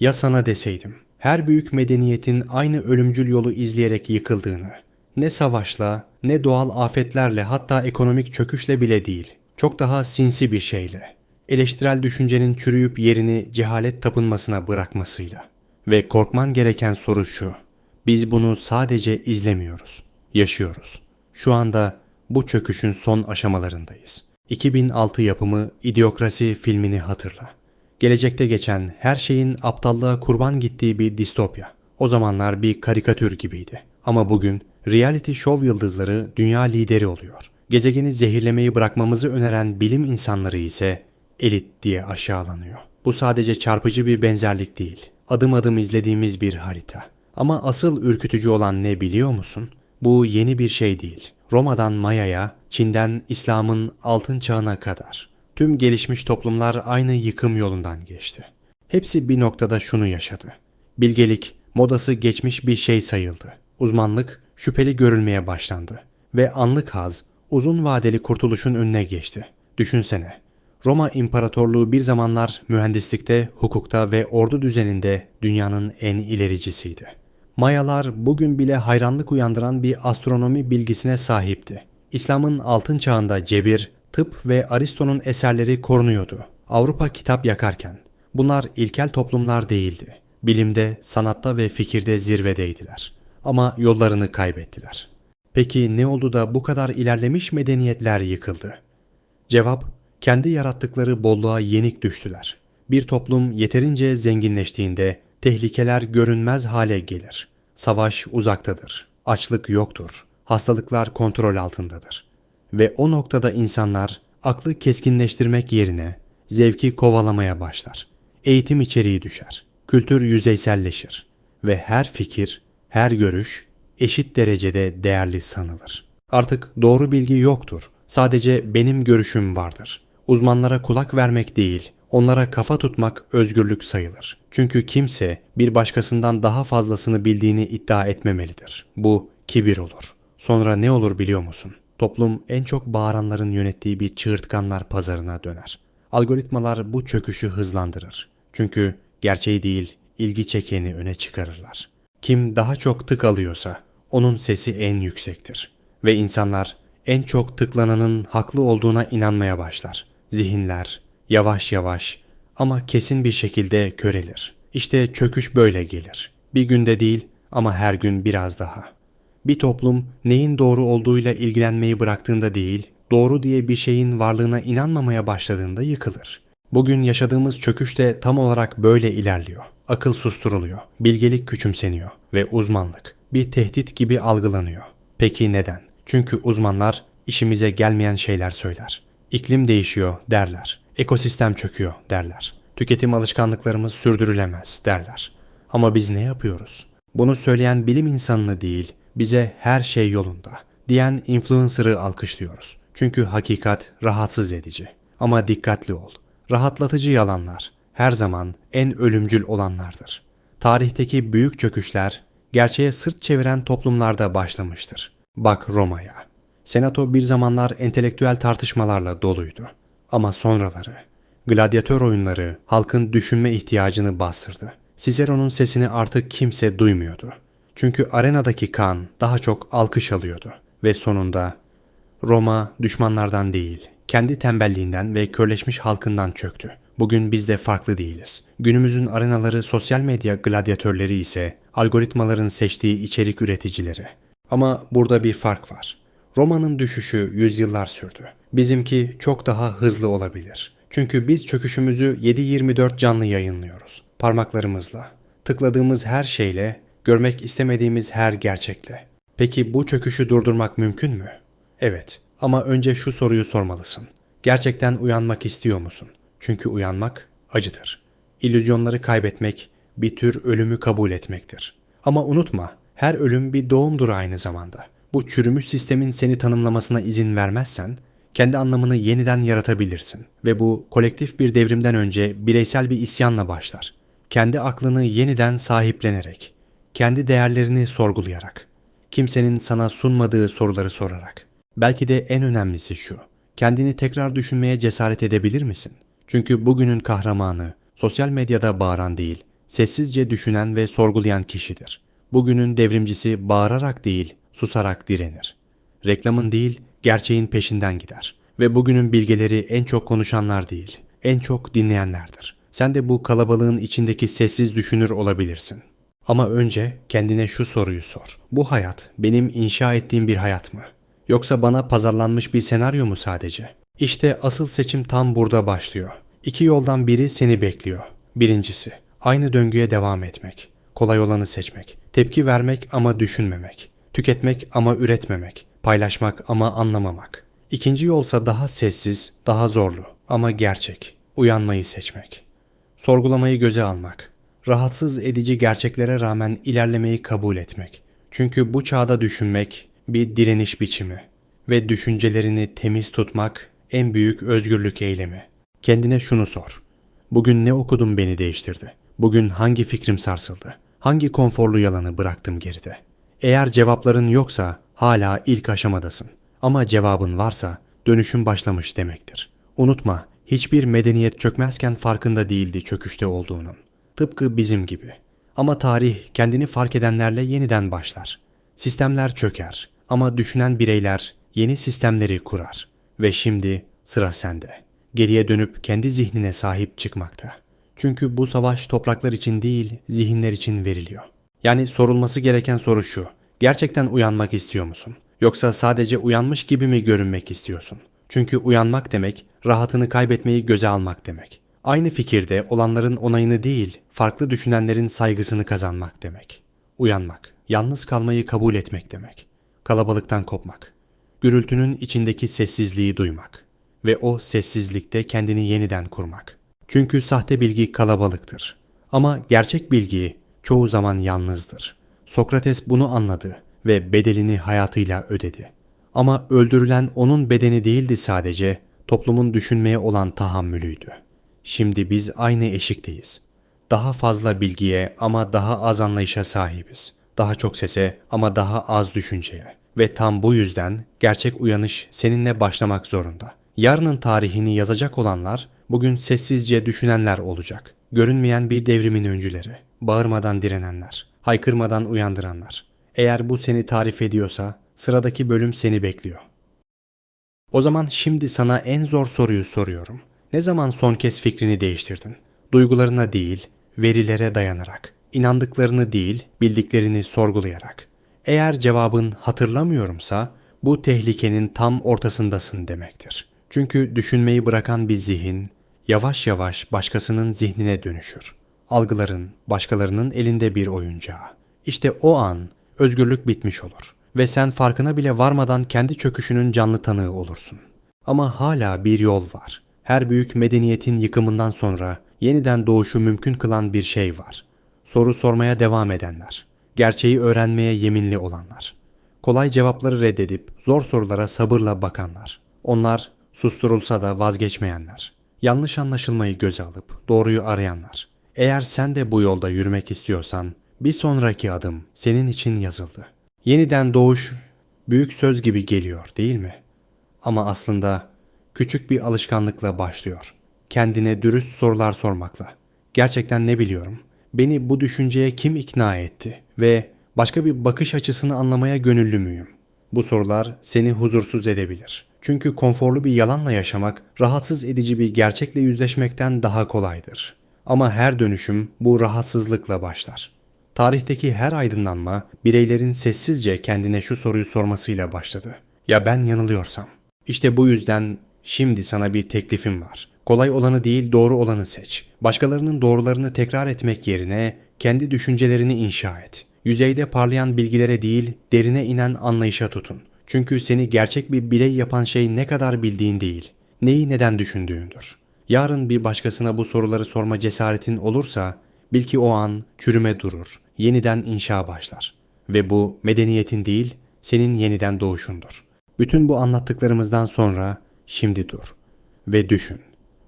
Ya sana deseydim, her büyük medeniyetin aynı ölümcül yolu izleyerek yıkıldığını, ne savaşla, ne doğal afetlerle hatta ekonomik çöküşle bile değil, çok daha sinsi bir şeyle, eleştirel düşüncenin çürüyüp yerini cehalet tapınmasına bırakmasıyla. Ve korkman gereken soru şu, biz bunu sadece izlemiyoruz, yaşıyoruz. Şu anda bu çöküşün son aşamalarındayız. 2006 yapımı İdiokrasi filmini hatırla. Gelecekte geçen her şeyin aptallığa kurban gittiği bir distopya. O zamanlar bir karikatür gibiydi. Ama bugün reality show yıldızları dünya lideri oluyor. Gezegeni zehirlemeyi bırakmamızı öneren bilim insanları ise elit diye aşağılanıyor. Bu sadece çarpıcı bir benzerlik değil. Adım adım izlediğimiz bir harita. Ama asıl ürkütücü olan ne biliyor musun? Bu yeni bir şey değil. Roma'dan Maya'ya, Çin'den İslam'ın altın çağına kadar. Tüm gelişmiş toplumlar aynı yıkım yolundan geçti. Hepsi bir noktada şunu yaşadı. Bilgelik, modası geçmiş bir şey sayıldı. Uzmanlık, şüpheli görülmeye başlandı. Ve anlık haz, uzun vadeli kurtuluşun önüne geçti. Düşünsene, Roma İmparatorluğu bir zamanlar mühendislikte, hukukta ve ordu düzeninde dünyanın en ilericisiydi. Mayalar bugün bile hayranlık uyandıran bir astronomi bilgisine sahipti. İslam'ın altın çağında cebir, tıp ve Aristo'nun eserleri korunuyordu. Avrupa kitap yakarken. Bunlar ilkel toplumlar değildi. Bilimde, sanatta ve fikirde zirvedeydiler. Ama yollarını kaybettiler. Peki ne oldu da bu kadar ilerlemiş medeniyetler yıkıldı? Cevap, kendi yarattıkları bolluğa yenik düştüler. Bir toplum yeterince zenginleştiğinde tehlikeler görünmez hale gelir. Savaş uzaktadır. Açlık yoktur. Hastalıklar kontrol altındadır. Ve o noktada insanlar aklı keskinleştirmek yerine zevki kovalamaya başlar. Eğitim içeriği düşer. Kültür yüzeyselleşir. Ve her fikir, her görüş eşit derecede değerli sanılır. Artık doğru bilgi yoktur. Sadece benim görüşüm vardır. Uzmanlara kulak vermek değil, onlara kafa tutmak özgürlük sayılır. Çünkü kimse bir başkasından daha fazlasını bildiğini iddia etmemelidir. Bu kibir olur. Sonra ne olur biliyor musun? Toplum en çok bağıranların yönettiği bir çığırtkanlar pazarına döner. Algoritmalar bu çöküşü hızlandırır. Çünkü gerçeği değil, ilgi çekeni öne çıkarırlar. Kim daha çok tık alıyorsa onun sesi en yüksektir. Ve insanlar en çok tıklananın haklı olduğuna inanmaya başlar. Zihinler yavaş yavaş ama kesin bir şekilde körelir. İşte çöküş böyle gelir. Bir günde değil ama her gün biraz daha. Bir toplum neyin doğru olduğuyla ilgilenmeyi bıraktığında değil, doğru diye bir şeyin varlığına inanmamaya başladığında yıkılır. Bugün yaşadığımız çöküş de tam olarak böyle ilerliyor. Akıl susturuluyor, bilgelik küçümseniyor ve uzmanlık bir tehdit gibi algılanıyor. Peki neden? Çünkü uzmanlar işimize gelmeyen şeyler söyler. İklim değişiyor derler. Ekosistem çöküyor derler. Tüketim alışkanlıklarımız sürdürülemez derler. Ama biz ne yapıyoruz? Bunu söyleyen bilim insanını değil, bize her şey yolunda diyen influencer'ı alkışlıyoruz. Çünkü hakikat rahatsız edici. Ama dikkatli ol. Rahatlatıcı yalanlar her zaman en ölümcül olanlardır. Tarihteki büyük çöküşler gerçeğe sırt çeviren toplumlarda başlamıştır. Bak Roma'ya. Senato bir zamanlar entelektüel tartışmalarla doluydu. Ama sonraları, gladyatör oyunları halkın düşünme ihtiyacını bastırdı. Cicero'nun sesini artık kimse duymuyordu. Çünkü arenadaki kan daha çok alkış alıyordu. Ve sonunda Roma düşmanlardan değil, kendi tembelliğinden ve körleşmiş halkından çöktü. Bugün biz de farklı değiliz. Günümüzün arenaları sosyal medya gladyatörleri ise algoritmaların seçtiği içerik üreticileri. Ama burada bir fark var. Roma'nın düşüşü yüzyıllar sürdü. Bizimki çok daha hızlı olabilir. Çünkü biz çöküşümüzü 7-24 canlı yayınlıyoruz. Parmaklarımızla, tıkladığımız her şeyle, görmek istemediğimiz her gerçekle. Peki bu çöküşü durdurmak mümkün mü? Evet ama önce şu soruyu sormalısın. Gerçekten uyanmak istiyor musun? Çünkü uyanmak acıdır. İllüzyonları kaybetmek bir tür ölümü kabul etmektir. Ama unutma, her ölüm bir doğumdur aynı zamanda. Bu çürümüş sistemin seni tanımlamasına izin vermezsen, kendi anlamını yeniden yaratabilirsin. Ve bu kolektif bir devrimden önce bireysel bir isyanla başlar. Kendi aklını yeniden sahiplenerek, kendi değerlerini sorgulayarak, kimsenin sana sunmadığı soruları sorarak. Belki de en önemlisi şu, kendini tekrar düşünmeye cesaret edebilir misin? Çünkü bugünün kahramanı sosyal medyada bağıran değil, sessizce düşünen ve sorgulayan kişidir. Bugünün devrimcisi bağırarak değil, susarak direnir. Reklamın değil, gerçeğin peşinden gider. Ve bugünün bilgeleri en çok konuşanlar değil, en çok dinleyenlerdir. Sen de bu kalabalığın içindeki sessiz düşünür olabilirsin. Ama önce kendine şu soruyu sor. Bu hayat benim inşa ettiğim bir hayat mı? Yoksa bana pazarlanmış bir senaryo mu sadece? İşte asıl seçim tam burada başlıyor. İki yoldan biri seni bekliyor. Birincisi, aynı döngüye devam etmek. Kolay olanı seçmek. Tepki vermek ama düşünmemek. Tüketmek ama üretmemek. Paylaşmak ama anlamamak. İkinci yolsa daha sessiz, daha zorlu ama gerçek. Uyanmayı seçmek. Sorgulamayı göze almak. Rahatsız edici gerçeklere rağmen ilerlemeyi kabul etmek. Çünkü bu çağda düşünmek bir direniş biçimi ve düşüncelerini temiz tutmak en büyük özgürlük eylemi. Kendine şunu sor. Bugün ne okudum beni değiştirdi? Bugün hangi fikrim sarsıldı? Hangi konforlu yalanı bıraktım geride? Eğer cevapların yoksa hala ilk aşamadasın. Ama cevabın varsa dönüşüm başlamış demektir. Unutma, hiçbir medeniyet çökmezken farkında değildi çöküşte olduğunun. Tıpkı bizim gibi. Ama tarih kendini fark edenlerle yeniden başlar. Sistemler çöker ama düşünen bireyler yeni sistemleri kurar. Ve şimdi sıra sende. Geriye dönüp kendi zihnine sahip çıkmakta. Çünkü bu savaş topraklar için değil, zihinler için veriliyor. Yani sorulması gereken soru şu. Gerçekten uyanmak istiyor musun? Yoksa sadece uyanmış gibi mi görünmek istiyorsun? Çünkü uyanmak demek, rahatını kaybetmeyi göze almak demek. Aynı fikirde olanların onayını değil, farklı düşünenlerin saygısını kazanmak demek. Uyanmak, yalnız kalmayı kabul etmek demek. Kalabalıktan kopmak. Gürültünün içindeki sessizliği duymak ve o sessizlikte kendini yeniden kurmak. Çünkü sahte bilgi kalabalıktır. Ama gerçek bilgi çoğu zaman yalnızdır. Sokrates bunu anladı ve bedelini hayatıyla ödedi. Ama öldürülen onun bedeni değildi sadece, toplumun düşünmeye olan tahammülüydü. Şimdi biz aynı eşikteyiz. Daha fazla bilgiye ama daha az anlayışa sahibiz. Daha çok sese ama daha az düşünceye. Ve tam bu yüzden gerçek uyanış seninle başlamak zorunda. Yarının tarihini yazacak olanlar bugün sessizce düşünenler olacak. Görünmeyen bir devrimin öncüleri. Bağırmadan direnenler. Haykırmadan uyandıranlar. Eğer bu seni tarif ediyorsa sıradaki bölüm seni bekliyor. O zaman şimdi sana en zor soruyu soruyorum. Ne zaman son kez fikrini değiştirdin? Duygularına değil, verilere dayanarak. İnandıklarını değil, bildiklerini sorgulayarak. Eğer cevabın hatırlamıyorumsa bu tehlikenin tam ortasındasın demektir. Çünkü düşünmeyi bırakan bir zihin yavaş yavaş başkasının zihnine dönüşür. Algıların başkalarının elinde bir oyuncağı. İşte o an özgürlük bitmiş olur ve sen farkına bile varmadan kendi çöküşünün canlı tanığı olursun. Ama hala bir yol var. Her büyük medeniyetin yıkımından sonra yeniden doğuşu mümkün kılan bir şey var. Soru sormaya devam edenler. Gerçeği öğrenmeye yeminli olanlar. Kolay cevapları reddedip zor sorulara sabırla bakanlar. Onlar susturulsa da vazgeçmeyenler. Yanlış anlaşılmayı göze alıp doğruyu arayanlar. Eğer sen de bu yolda yürümek istiyorsan bir sonraki adım senin için yazıldı. Yeniden doğuş büyük söz gibi geliyor değil mi? Ama aslında küçük bir alışkanlıkla başlıyor. Kendine dürüst sorular sormakla. Gerçekten ne biliyorum? Beni bu düşünceye kim ikna etti? Ve başka bir bakış açısını anlamaya gönüllü müyüm? Bu sorular seni huzursuz edebilir. Çünkü konforlu bir yalanla yaşamak, rahatsız edici bir gerçekle yüzleşmekten daha kolaydır. Ama her dönüşüm bu rahatsızlıkla başlar. Tarihteki her aydınlanma bireylerin sessizce kendine şu soruyu sormasıyla başladı. Ya ben yanılıyorsam? İşte bu yüzden şimdi sana bir teklifim var. Kolay olanı değil doğru olanı seç. Başkalarının doğrularını tekrar etmek yerine kendi düşüncelerini inşa et. Yüzeyde parlayan bilgilere değil derine inen anlayışa tutun. Çünkü seni gerçek bir birey yapan şey ne kadar bildiğin değil, neyi neden düşündüğündür. Yarın bir başkasına bu soruları sorma cesaretin olursa bil ki o an çürüme durur, yeniden inşa başlar. Ve bu medeniyetin değil, senin yeniden doğuşundur. Bütün bu anlattıklarımızdan sonra şimdi dur ve düşün.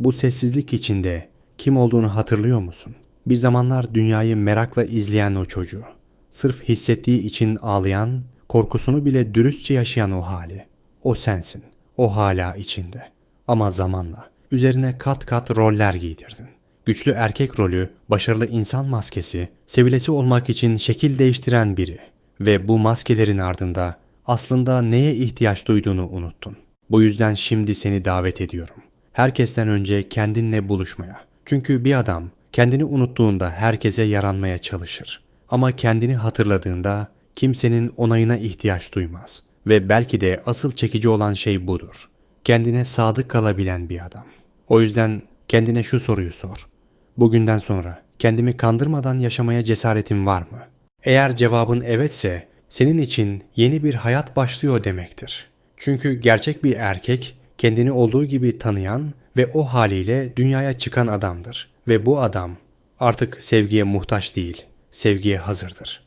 Bu sessizlik içinde kim olduğunu hatırlıyor musun? Bir zamanlar dünyayı merakla izleyen o çocuğu. Sırf hissettiği için ağlayan, korkusunu bile dürüstçe yaşayan o hali. O sensin. O hala içinde. Ama zamanla üzerine kat kat roller giydirdin. Güçlü erkek rolü, başarılı insan maskesi, sevilesi olmak için şekil değiştiren biri. Ve bu maskelerin ardında aslında neye ihtiyaç duyduğunu unuttun. Bu yüzden şimdi seni davet ediyorum. Herkesten önce kendinle buluşmaya. Çünkü bir adam kendini unuttuğunda herkese yaranmaya çalışır. Ama kendini hatırladığında kimsenin onayına ihtiyaç duymaz. Ve belki de asıl çekici olan şey budur. Kendine sadık kalabilen bir adam. O yüzden kendine şu soruyu sor. Bugünden sonra kendimi kandırmadan yaşamaya cesaretim var mı? Eğer cevabın evetse senin için yeni bir hayat başlıyor demektir. Çünkü gerçek bir erkek kendini olduğu gibi tanıyan ve o haliyle dünyaya çıkan adamdır. Ve bu adam artık sevgiye muhtaç değil, sevgiye hazırdır.